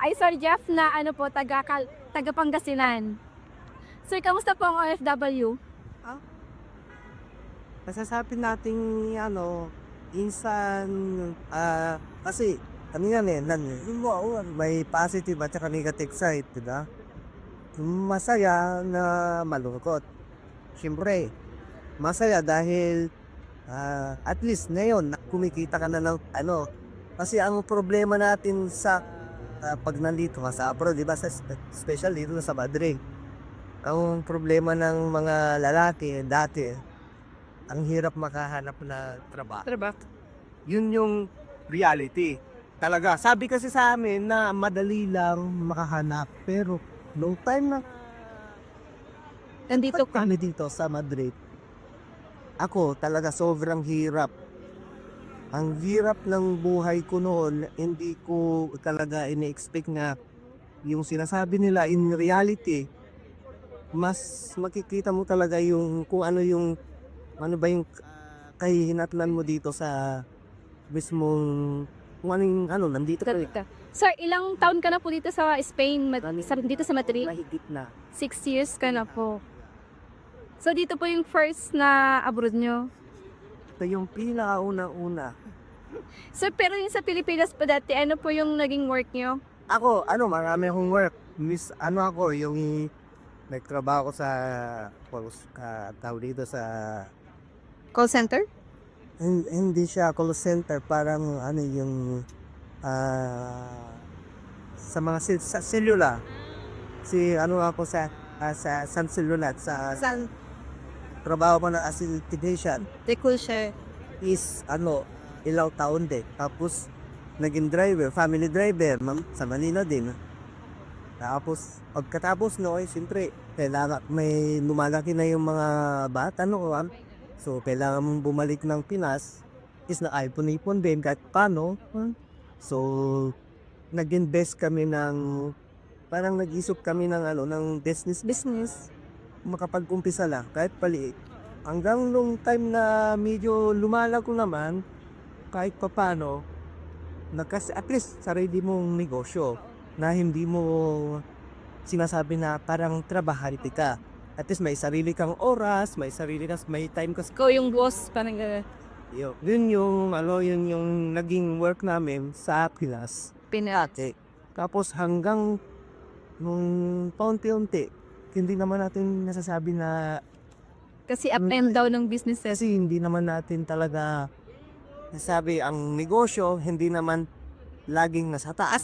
Ay, Sir Jeff na ano po, taga, taga Pangasinan. Sir, kamusta po ang OFW? Masasabi natin ano, insan, ah, kasi kami yan eh, nan, wow, may positive at saka negative side, di ba? Masaya na malungkot. Siyempre, masaya dahil ah, at least ngayon, kumikita ka na ng ano, kasi ang problema natin sa ah, pag nandito ka sa abroad, di ba? Sa, special dito sa Madrid. Ang problema ng mga lalaki dati, ang hirap makahanap na trabaho. Trabaho. Yun yung reality. Talaga. Sabi kasi sa amin na madali lang makahanap. Pero no time na Nandito dito kami dito sa Madrid, ako talaga sobrang hirap. Ang hirap ng buhay ko noon, hindi ko talaga ini-expect na yung sinasabi nila in reality, mas makikita mo talaga yung kung ano yung ano ba yung kahihinatnan mo dito sa mismong kung ano yung ano nandito ka Correct. Sir, ilang taon ka na po dito sa Spain, sa, dito sa Madrid? mahigit na Six years ka na po. So, dito po yung first na abroad nyo. Ito yung pinakauna-una Sir, pero yung sa Pilipinas pa dati, ano po yung naging work nyo? Ako, ano, marami akong work. Miss, ano ako, yung nagtrabaho ko sa, ka, tawag dito sa, Call center? hin- hindi siya call center, parang ano yung, ah, sa mga sa cellular. Si, ano ako sa, ah, sa San Cellular, sa San? Trabaho ko na as a technician siya. is, ano, ilang taon din. Tapos, naging driver, family driver, ma'am, sa Manila din. Tapos, pagkatapos no, eh, siyempre, kailangan, may lumalaki na yung mga bata noon. So, kailangan mong bumalik ng Pinas. Is na ipon-ipon din kahit paano. Hmm. So, nag-invest kami ng, parang nag-isip kami ng, ano, ng business business. Makapag-umpisa lang, kahit paliit. Hanggang nung time na medyo lumalago naman, kahit papano, nagkas at least sarili mong negosyo na hindi mo sinasabi na parang trabahante ka. At least may sarili kang oras, may sarili ka, may time ka. Ikaw yung boss, parang uh, Yun, yun yung, ano, yun yung naging work namin sa Pilas pinat. dati. Tapos hanggang nung paunti-unti, hindi naman natin nasasabi na Kasi up and down ng businesses. kasi hindi naman natin talaga nasabi ang negosyo, hindi naman laging nasa taas